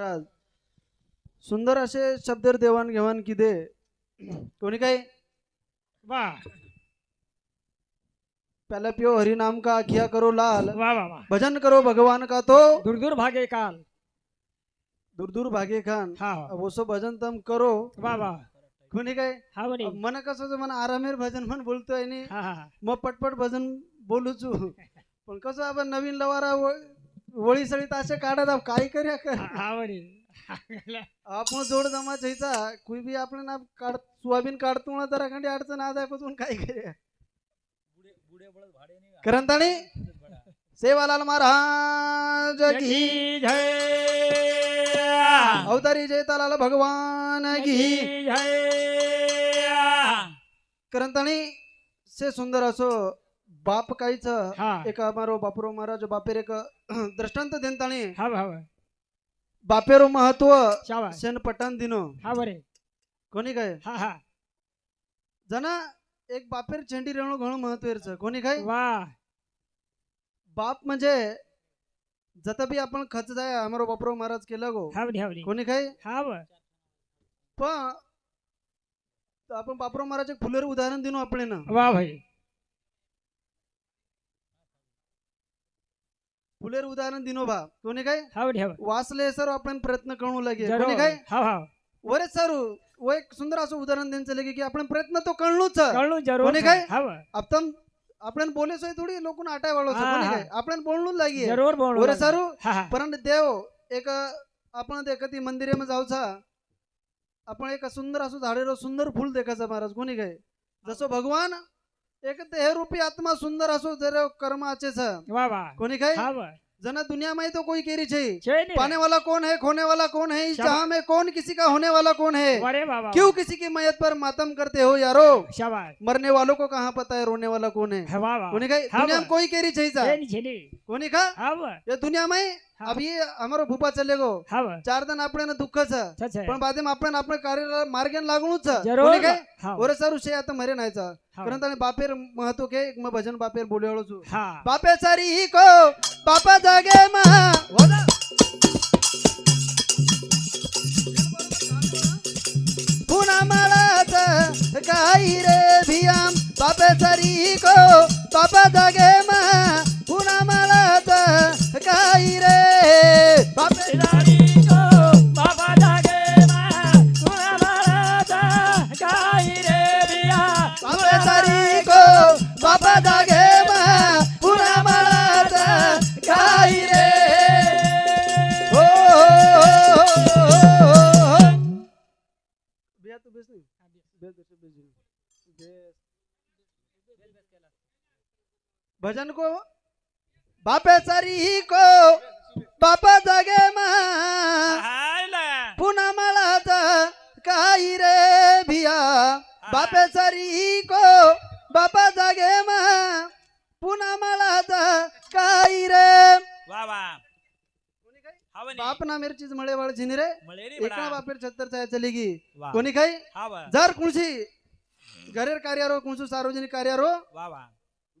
महाराज. सुंदर असे शब्द देवाणघेवाण की दे कोणी काय वा. पहला पियो हरि नाम का किया करो लाल. वा वा वा. भजन करो भगवान का तो. दूर दूर भागे काल. दूर दूर भागे खान हा. अब वो सो भजन तम करो. वा वा. कोणी काय हा म्हणे. मन कसं मन आरामेर भजन पण बोलतोय आणि हा हा. मग पटपट भजन बोलूचू. पण कसं आपण नवीन लवारा वळी सळीत असे काढत काय करूया कर आपण जोड जमा छयचा कुई बी आपण ना काढ सोयाबीन काढतो ना तर अखंडी अडचण आज ऐकून काय करूया करंताणी सेवालाल महाराज की जय. अवतारी जयतालाल भगवान की की जय. करंताणी से सुंदर असो बाप काहीच हा एक અમારો બાપરો મહારાજ બાપેર એક દ્રષ્ટાંત દેનતાણી हा हा બાપેરો મહત્વ शाबास સેન પટાન દિનો हा बरे કોની કહે हा हा जना एक बापेर चेंडी रेवणं घणं महत्वेर છે कोणी काय वा बाप म्हणजे जत बी आपण खच जाय અમારો બાપરો મહારાજ केला गो हा म्हणे हा म्हणे कोणी काय हा व पण तर आपण बापरो महाराज एक फुलेर उदाहरण दिनो आपले ना वा भाई फुलेर उदाहरण दिनो बा कोणी काय? वाचले सर आपण प्रयत्न करू लागे. कोणी काय? हा हा वरे सर वो एक सुंदर असं उदाहरण द्यायचं लगे की आपण प्रयत्न तो कळणूच कळू जरूर कोणी काय? आपण आपण बोले सोय थोडी लोकून आटाय वाळो कोणी. काय? आपण बोलणूच लागी. जरूर वरे सारू परंतु देव एक आपण देखती मंदिरेमध्ये जाऊचा. आपण एक सुंदर असं झाडेर सुंदर फुल देखायचं महाराज. कोणी काय? जसं भगवान एक देहरूपी आत्मा सुंदर असो जर कर्म कोणी काय हा जना दुनिया में तो कोई केरी छे नहीं. पाने वाला कौन है खोने वाला कौन है इस शाबाश। जहां में कौन किसी का होने वाला कौन है अरे बाबा क्यों किसी की मैयत पर मातम करते हो यारो? शाबाश. मरने वालों को कहाँ पता है रोने वाला कौन है? कोणी काय हा दुनिया. में कोई केरी छे नहीं कोणी का? हा ये दुनिया में. अब ये हमारो भूपा चले गो. हा चार दिन आपल्याला दुःखच सच है पण बादे आपण आपल्या कार्य मार्गेन लागूनच जरूर. कोणी काय हा ओरे सर उशे आता मरे नाहीचा. कारण त्याने बापेर महत्त्व के मग भजन बापेर बोले छु। बापे सारी ही को बापा जागे मा। हो ना? पुन्हा मलाच काही रे भियाम बापे सारी ही को बापा सारी को बापा जागे मा पुन्हा मलाचा काही रे वा वा. बाप ना मेरे चीज मळे वाळ झिनी रे एका. बापेर छत्तर चाय चलेगी वा. कोणी काही. जर कुणसी घरेर कार्यारो कुणसू सार्वजनिक कार्यारो वा वा.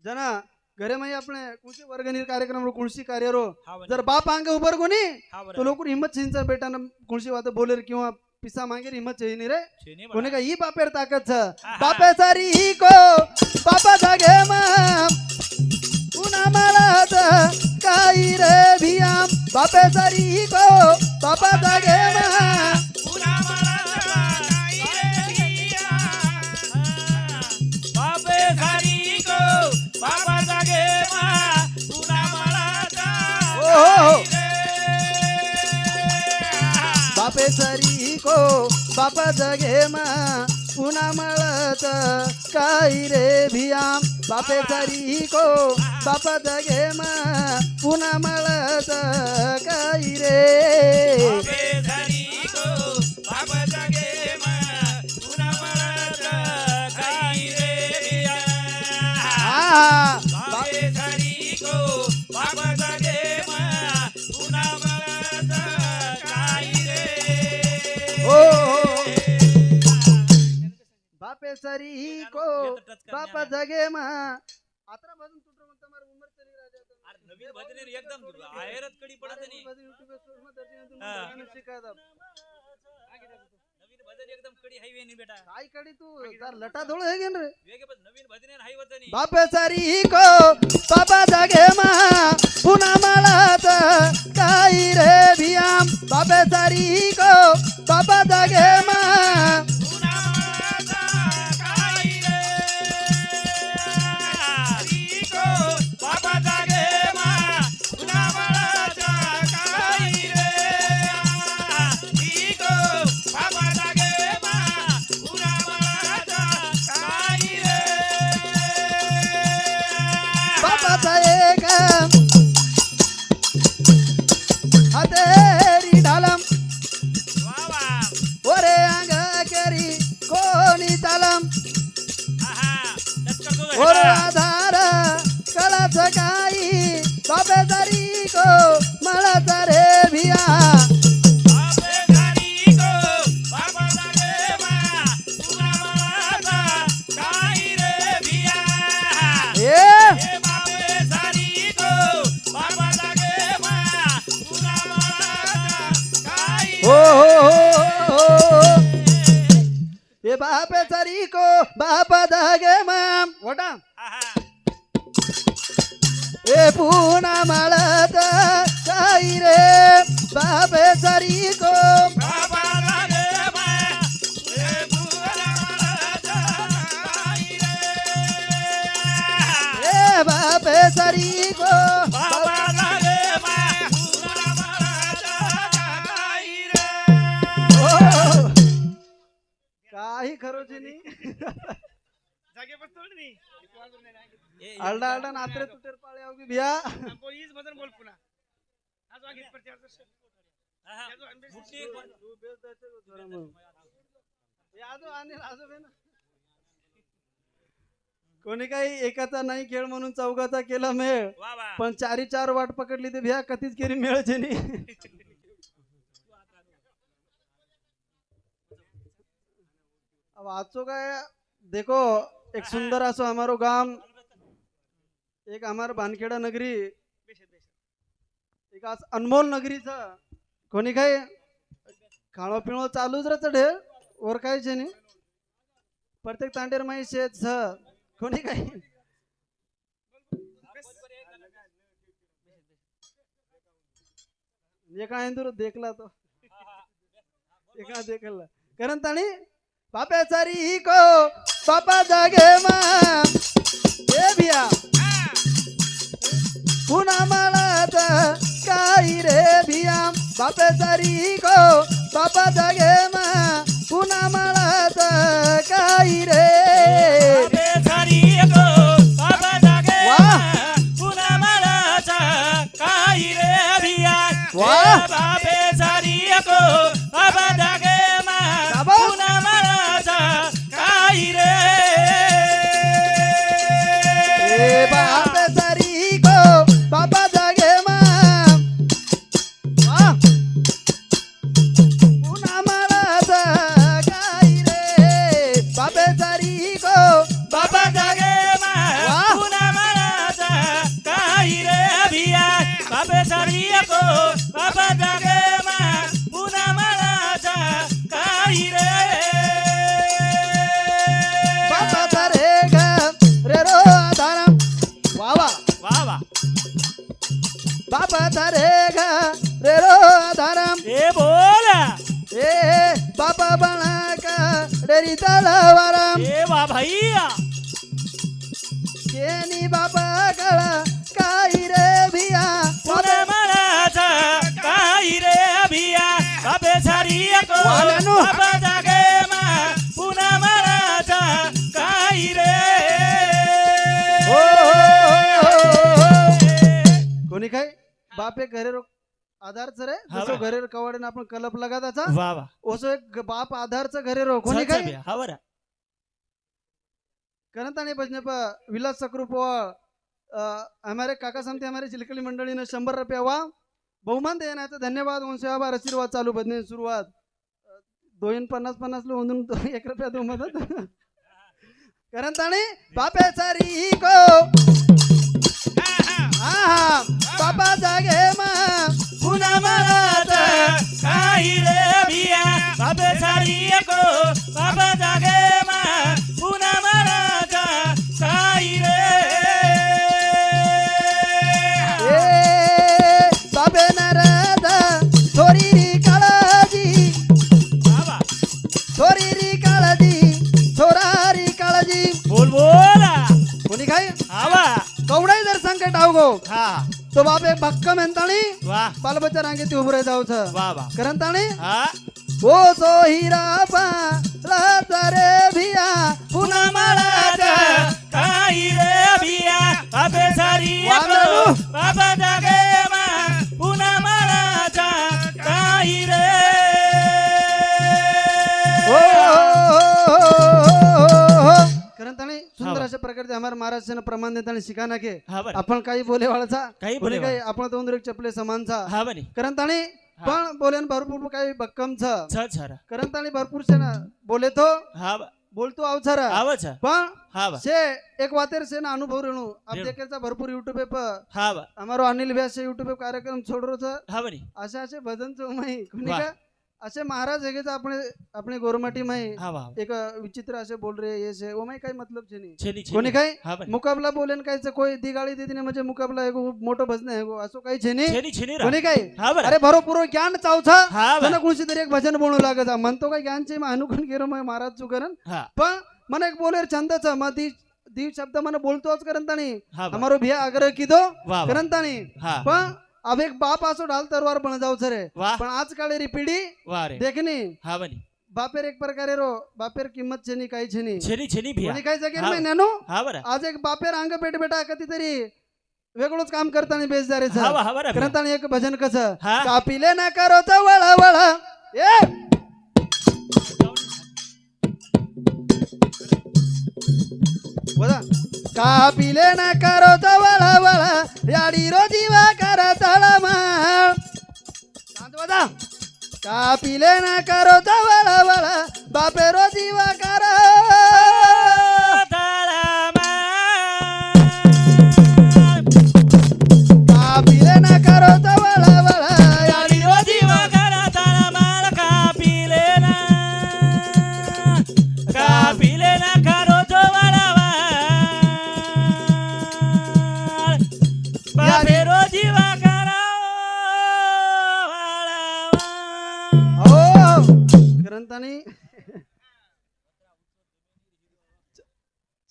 जना घरे मध्ये आपले कुणसी वर्गणी कार्यक्रम रो कुणसी कार्यारो. जर बाप अंग उभर कोणी. तो लोक हिम्मत छिंचा बेटा कुणसी वात बोलेर किंवा पिसा मागे हिम्मत चाहिए रे. कोणी का ही बापेर ताकद छ. बापे सारी ही को बापा जागे मा पुन्हा मला काही रे भियाम बापे बापे सारी को बापा जागे मा पुन्हा मळत काही रे बापे सारी को बाबा जागे मा. पुन्हा मला काही रे भिया. हा बापे सारी को बाबा जागे मा. पुन्हा मला काही रे. हो हो. बापे सरी को बापा जगे मा आता बाजून तुटो मग तुम्हाला उमर चली राजा नवीन भजने एकदम आहेरच कडी पडत नाही हा. शिकायचा नवीन भजन आधार कळाच काही बापे सारी को मळाचा रे भिया. हे हो हो हो हो. ए बापे को बाप काही रे खरोची नाही. आलडा आलडा नात्रे तुटेर पाळे बिया. बोल बोल पुन्हा कोणी काही एकाचा नाही खेळ म्हणून चौघाचा केला मेळ पण चारी चार वाट पकडली ते भिया कधीच केली मिळायची नाही अब आजचो काय देखो एक सुंदर असो हमारो गाम एक हमार भानखेडा नगरी. एक आज अनमोल नगरीचा कोणी काय खाणं पिणं चालूच राहत ढेर? वर काय नाही प्रत्येक तांडेर माही शेत स कोणी काय? एका इंदूर देखला तो. एका देखला. कारण ताणी बापे सारी को बापा जागे मा. ए भिया पुन्हा मळात काही रे भिया. बापे तरी गो बापा जगे मा. पुन्हा मला काही रे डेरी तलवारम ए वा भैया. केनी बापा कळा काही रे भिया. पुन्हा मळाचा काही रे भिया. बापे सारी को वाल्यानो. बाबा जागे मा. पुन्हा मळाचा काही रे. हो, हो, हो. कोणी काय? बाप एक घरे रो आधारच रे? हा जसो बा. घरे कवाडे आपण कलप लगाताचा वा वा. ओसो एक बाप आधारचं घरे रो कोणी काय हवरा करंताने भजने प विलास सक्रूप हमारे काका समते हमारे चिलकली मंडळीनं शंभर रुपये वा. बहुमान देण्याचं धन्यवाद. वंश आभार आशीर्वाद चालू भजने सुरुवात. अ, दोन पन्नास पन्नास लो होऊन दो- एक रुपया दो मदत. करंताने बापे सारी को हा. बाबा जागे मा काही रे भिया बाबे सारी एको बाबा जागे मा पुन्हा मळाचा काही रे ए बाबे नारद थोडी री काळजी बाबा थोडी री काळजी थोरारी काळजी बोल बोला कोणी काय आवा कवडाई जर संकट आवगो हा तो बाप एक भक्कम एंताणी वा. बालबच्चा रांगेत उभं राहत जाऊच. वा वा. करंताणी हा? ओ सो हिरा पा रे भिया प्रकारचे हमारे महाराष्ट्राने प्रमाण देताना शिकाना के. हा बरं. आपण काही बोले वाळचा काही बोले काही आपण दोन एक चपले समानचा. हा बनी करंताणी पण बोलेन भरपूर काही भक्कम छ छरा करंताणी भरपूर से ना बोले तो. हा बोलतो अवसर आवच पण हा से एक वातेर से ना अनुभव रेणू. देखेचा भरपूर युट्यूब पे हा बा हमारो अनिल व्यास यूट्यूब पे कार्यक्रम छोड़ रहो था हा बनी असे असे भजन चो माही कोणी वाह. का? असे महाराज हेगे अपने अपने गोरमाटी हा बा एक विचित्र असे बोल रहे ये से वो माही काही मतलब छे नहीं छेनी कोणी हा बनी मुकाबला बोलेन से कोई दिगाळी देती नाही म्हणजे मुकाबला हेगो मोठं भजन हेगो असो काही छे नाही छेनी छेनी कोणी हा बरं. अरे भरपूर ज्ञान चावछा हा कोणशी तरी एक भजन बोलू लागत म्हणतो काय ज्ञान चे अनुकून गेलो मग महाराज चू करन हा. पण मन एक बोलेर छंदच. मग दी दी शब्द मन बोलतोच करंतानी. हा बा हमारो भिया आग्रह कीधो वा वा. करंतानी. हा. पण अब एक बाप असो ढाल तरवार पण जाऊ रे वा. पण आज काळेरी पिढी रे. देखनी हा बनी बापेर एक प्रकारे रो बापेर किंमत छेनी काही छेनी. छेनी छेनी भिया. कोणी काही जागेर हा. महिन्यानो हा बरं. आज एक बापेर अंग पेट बेटा कधीतरी वेगळंच काम करताना बेजदारे. करताना एक भजन कसं? कापिले ना करो वळा वळा ए! बोला. कापिले ना करो तर वळा वळा याडी रो जीवा करा तळमाळ शांत बसा. कापिले ना करो तर वळा वळा बापे रो जीवा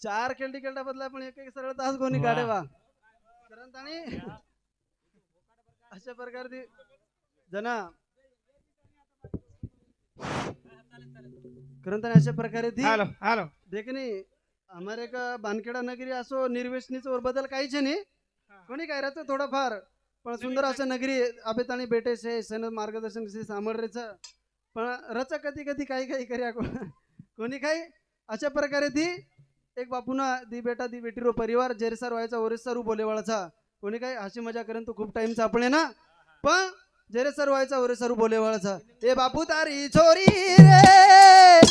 चार खेळटी खेळटा बदला पण एक एक सरळ तास कोणी. काढे वा. ग्रंथाने अशा प्रकारची जना. ग्रंथाने अशा प्रकारे ती हॅलो हॅलो. देखनी हमारे का बानखेडा नगरी असो निर्वेशनीचं बदल काहीच नाही. कोणी काय राहतं? थोडंफार. पण सुंदर असं नगरी आबेताणी बेटे से सन मार्गदर्शन से सामोरेच पण रच कधी कधी काही काही कर्या को- कोणी काही? अशा प्रकारे ती एक बापूना दी बेटा दी बेटी रो परिवार जेरसार व्हायचा ओरेसर बोलेवाळाचा. कोणी काही हसी मजा करेन तो खूप टाइम सापडे ना? पण जेरेसर व्हायचा ओरेसर बोलेवाळाचा. ए बापू तारी छोरी रे!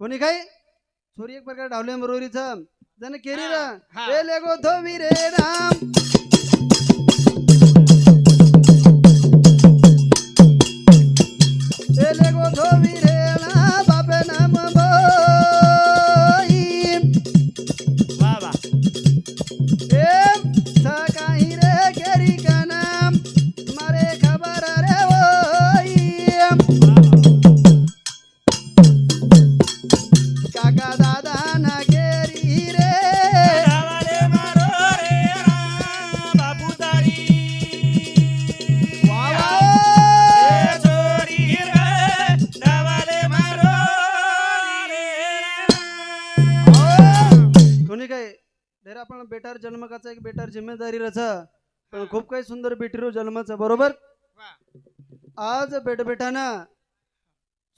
कुनै खाइ छोरी एक प्रकार ढाउलेमा रोरी छ झन् के रे. ल्याएको थो मिरे राम. कोणी काय डेरा पण बेटार जन्मकाचा एक बेटार जिम्मेदारी रच. पण खूप काही सुंदर बेटीरो जन्माचं बरोबर? आज बेट बेटाना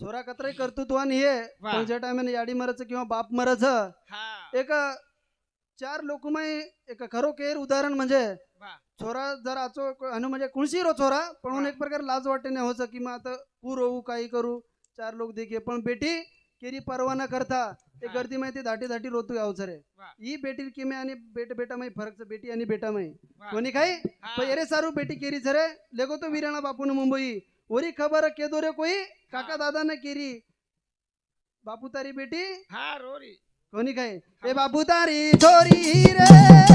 छोरा कत्राई कर्तृत्वान हे. पण ज्या टायमाने याडी मरच किंवा बाप मरच एक चार लोकमय एक खरोखेर उदाहरण म्हणजे छोरा जर आचो अनु म्हणजे कुळशी रो छोरा पण. एक प्रकार लाज वाटते नाही होचं की मग आता पूर होऊ काही करू चार लोक देखील. पण बेटी केरी परवा न करता ते हा. गर्दी माहिती धाटी धाटी रोतू अवसर आहे. ही बेटी किमे आणि बेट बेटामाई फरक बेटी आणि बेटामाई. वा. कोणी काही? हा. एरे सारू बेटी केरी झरे लेगो तो वीराणा बापून मुंबई. वरी खबर केदो रे कोई? काका दादा ने केरी. बापू तारी बेटी? हा रोरी. कोणी काय ए बापू तारी छोरी रे.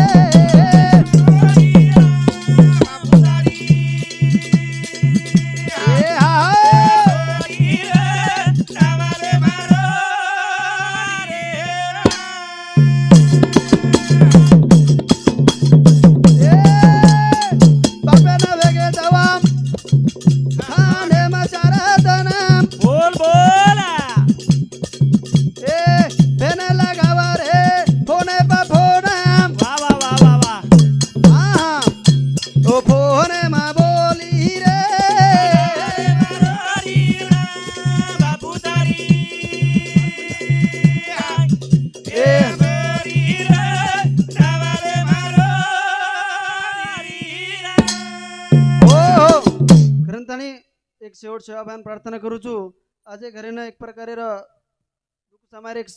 એવોર્ડ સેવાભાન પ્રાર્થના કરું છું આજે ઘરેના એક પ્રકારે દુઃખ સમારે એક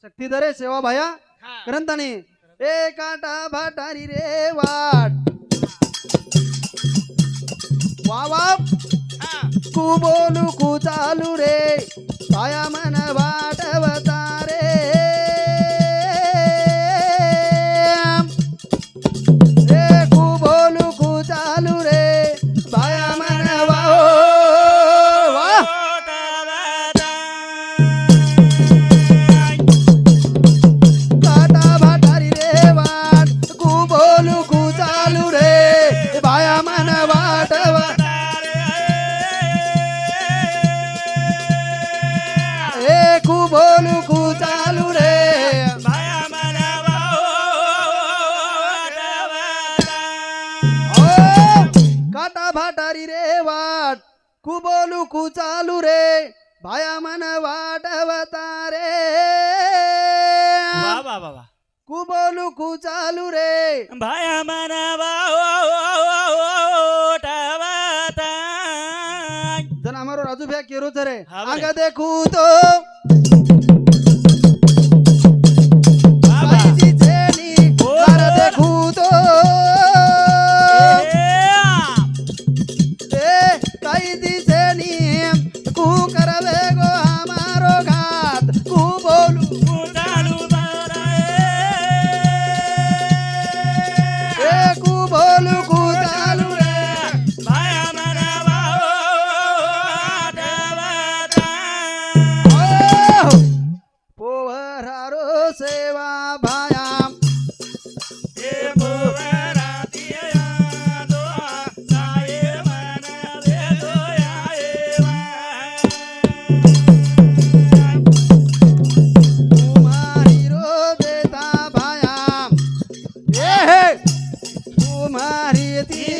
શક્તિ ધરે સેવા ભાયા ગ્રંથની એ કાંટા ભાટારી રે વાટ વાવા કુ બોલું કુ ચાલુ રે પાયામાં वाट कु बोलू कु चालू रे. भाया मन वाट रे. कु बोलू कु चालू रे. भाया मनावा जन हमारो राजू भैया केरो रे. आग देखू तो. Tieti.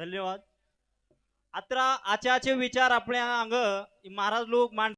धन्यवाद. अत्र आचाचे विचार आपल्या अंग महाराज लोक मांड